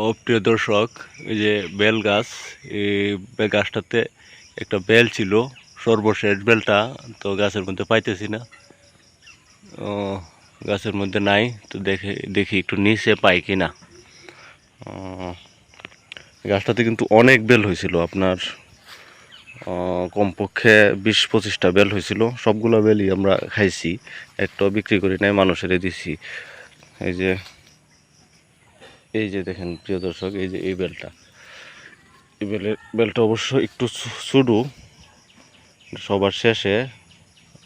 ও প্রিয় দর্শক, এই যে বেল গাছ, এই গাছটাতে একটা বেল ছিল, সর্বশেষ বেলটা, তো গাছের মধ্যে পাইতেছি না। ও, গাছের মধ্যে নাই, তো দেখে, দেখি একটু নিচে পাই কি না গাছটাতে কিন্তু অনেক বেল হয়েছিল আপনার। কমপক্ষে বিশ পঁচিশটা বেল হয়েছিল, সবগুলো বেলই আমরা খাইছি, একটাও বিক্রি করি নাই, মানুষের দিছি। এই যে এই যে দেখেন, প্রিয় দর্শক, এই যে এই বেলটা। এই বেলের বেলটা অবশ্য একটু সুডু, সবার শেষে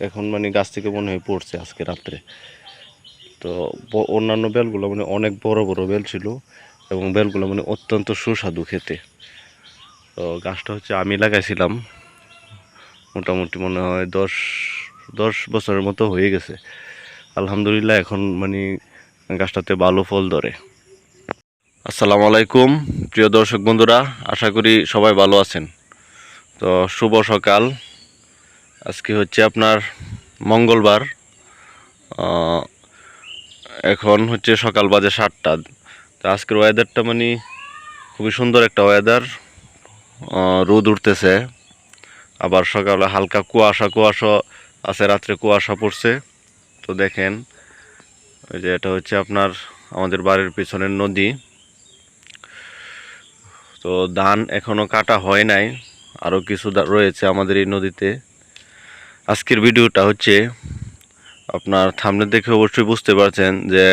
এখন মানে গাছ থেকে মনে হয় পড়ছে আজকে রাত্রে। তো অন্যান্য বেলগুলো মানে অনেক বড় বড় বেল ছিল এবং বেলগুলো মানে অত্যন্ত সুস্বাদু খেতে। তো গাছটা হচ্ছে আমি লাগাইছিলাম, মোটামুটি মনে হয় দশ দশ বছরের মতো হয়ে গেছে। আলহামদুলিল্লাহ এখন মানে গাছটাতে ভালো ফল ধরে। আসসালামু আলাইকুম। প্রিয় দর্শক বন্ধুরা, আশা করি সবাই ভালো আছেন। তো শুভ সকাল। আজকে হচ্ছে আপনার মঙ্গলবার। এখন হচ্ছে সকাল বাজে সাতটা। তো আজকের ওয়েদারটা মানে খুবই সুন্দর একটা ওয়েদার রোদ উঠতেছে। আবার সকালে হালকা কুয়াশা কুয়াশা আছে, রাত্রে কুয়াশা পড়ছে। তো দেখেন ওই যে এটা হচ্ছে আপনার আমাদের বাড়ির পিছনের নদী। তো ধান এখনও কাটা হয় নাই। আরও কিছু রয়েছে আমাদের এই নদীতে। আজকের ভিডিওটা হচ্ছে আপনার থামনে দেখে অবশ্যই বুঝতে পারছেন যে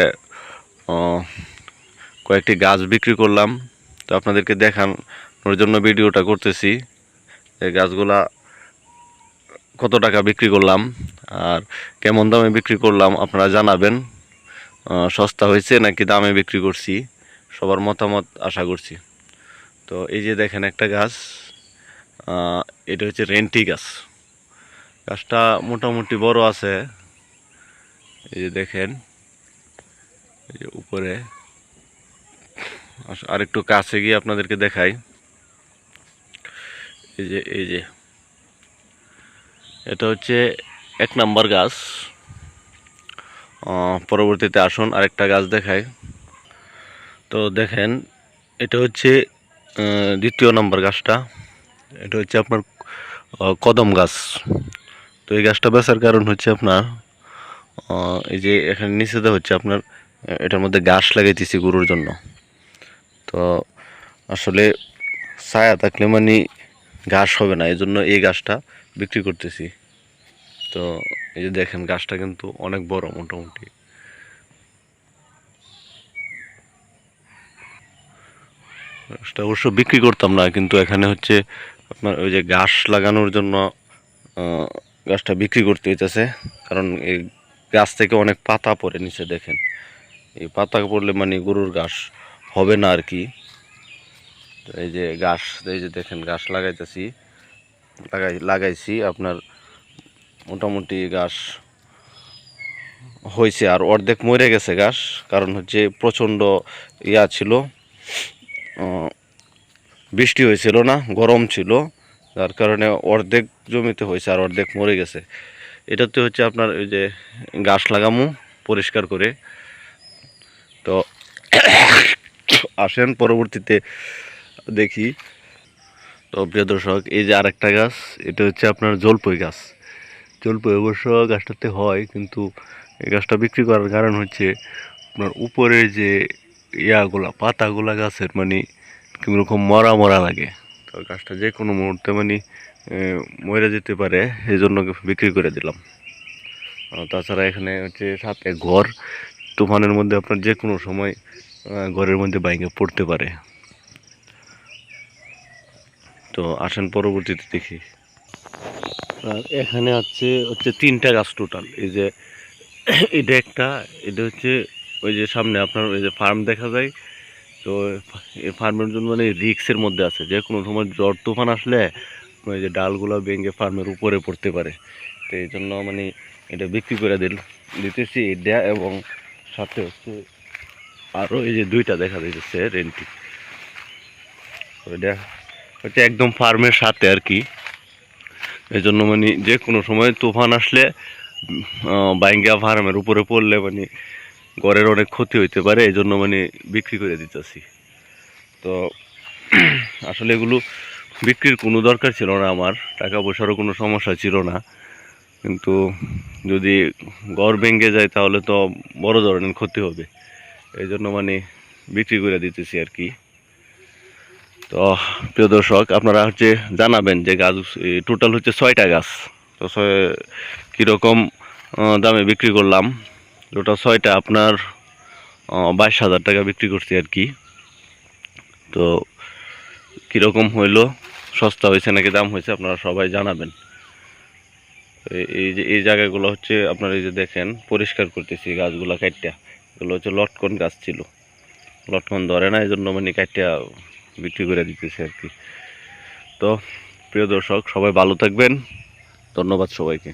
কয়েকটি গাছ বিক্রি করলাম। তো আপনাদেরকে দেখানোর জন্য ভিডিওটা করতেছি এই গাছগুলা কত টাকা বিক্রি করলাম আর কেমন দামে বিক্রি করলাম আপনারা জানাবেন। সস্তা হয়েছে নাকি দামে বিক্রি করছি, সবার মতামত আশা করছি। তো এই যে দেখেন একটা গাছ এটা হচ্ছে রেন্টি গাছ। গাছটা মোটামুটি বড় আছে। এই যে দেখেন, এই যে উপরে। আরেকটু কাছে গিয়ে আপনাদেরকে দেখাই। এই যে এই যে। এটা হচ্ছে এক নাম্বার গাছ। পরবর্তীতে আসুন আরেকটা গাছ দেখাই। তো দেখেন, এটা হচ্ছে দ্বিতীয় নম্বর গাছটা, এটা হচ্ছে আপনার কদম গাছ। তো এই গাছটা বেচার কারণ হচ্ছে আপনার এই যে এখানে নিচেতে হচ্ছে আপনার এটার মধ্যে ঘাস লাগাইতেছি গরুর জন্য। তো আসলে ছায়া থাকলে মানে ঘাস হবে না এই জন্য এই গাছটা বিক্রি করতেছি। তো এই যে দেখেন, গাছটা কিন্তু অনেক বড় মোটামুটি। গাছটা অবশ্য বিক্রি করতাম না, কিন্তু এখানে হচ্ছে আপনার ওই যে ঘাস লাগানোর জন্য গাছটা বিক্রি করতে হইতেছে। কারণ এই গাছ থেকে অনেক পাতা পড়ে নিচে, দেখেন। এই পাতা পড়লে মানে গরুর ঘাস হবে না আর কি এই যে ঘাস, এই যে দেখেন ঘাস লাগাইতেছি, লাগাই, লাগাইছি, আপনার মোটামুটি ঘাস হয়েছে আর অর্ধেক মরে গেছে ঘাস, কারণ হচ্ছে প্রচণ্ড ইয়া ছিল। বৃষ্টি হয়েছিল না, গরম ছিল, যার কারণে অর্ধেক জমিতে হয়েছে আর অর্ধেক মরে গেছে। এটাতে হচ্ছে আপনার ওই যে গাছ লাগামু, পরিষ্কার করে। তো আসেন, পরবর্তীতে দেখি। তো প্রিয় দর্শক, এই যে আরেকটা গাছ, এটা হচ্ছে আপনার জলপই গাছ। জলপই অবশ্য গাছটাতে হয়, কিন্তু এই গাছটা বিক্রি করার কারণ হচ্ছে আপনার উপরে যে ইয়াগুলা, পাতাগুলা গাছের মানে কীরকম মরা মরা লাগে। তো গাছটা যে কোনো মুহূর্তে মানে মরে যেতে পারে এই জন্য বিক্রি করে দিলাম। তাছাড়া এখানে হচ্ছে সাথে ঘর, তুফানের মধ্যে আপনার যে কোনো সময় ঘরের মধ্যে বাইকে পড়তে পারে। তো আসেন পরবর্তীতে দেখি। আর এখানে হচ্ছে হচ্ছে তিনটা গাছ টোটাল এই যে, এটা একটা, এটা হচ্ছে ওই যে সামনে আপনার ওই যে ফার্ম দেখা যায়, তো এই ফার্মের জন্য মানে রিক্সের মধ্যে আছে। যে কোনো সময় জ্বর তুফান আসলে ওই যে ডালগুলো ভেঙে ফার্মের উপরে পড়তে পারে। তো এই জন্য মানে এটা বিক্রি করে দিল, দিতেছি এটা এবং সাথে হচ্ছে আরও এই যে দুইটা দেখা দিতেছে রেন্টি। ওইটা হচ্ছে একদম ফার্মের সাথে আর কি। এই জন্য মানে যে কোনো সময় তুফান আসলে বাইঙ্গা ফার্মের উপরে পড়লে মানে ঘরের অনেক ক্ষতি হইতে পারে এই জন্য মানে বিক্রি করে দিতেছি। তো, আসলে এগুলো বিক্রির কোনো দরকার ছিল না আমার, টাকা পয়সারও কোনো সমস্যা ছিল না। কিন্তু যদি গড় ভেঙে যায় তাহলে তো বড় ধরনের ক্ষতি হবে। এই জন্য মানে বিক্রি করে দিতেছি আর কি। তো, প্রিয় দর্শক, আপনারা হচ্ছে জানাবেন যে গাছ টোটাল হচ্ছে ছয়টা গাছ। তো কীরকম দামে বিক্রি করলাম। টোটাল ছয়টা আপনার বাইশ হাজার টাকা বিক্রি করছি আর কি। তো কীরকম হইল? সস্তা হয়েছে নাকি দাম হয়েছে আপনারা সবাই জানাবেন। এই যে এই জায়গাগুলো হচ্ছে আপনারা এই যে দেখেন, পরিষ্কার করতেছি গাছগুলো কাটটা এগুলো হচ্ছে লটকন গাছ ছিল। লটকন ধরে না এই জন্য মানে কাটটা বিক্রি করে দিতেছি আর কি। তো প্রিয় দর্শক, সবাই ভালো থাকবেন। ধন্যবাদ সবাইকে।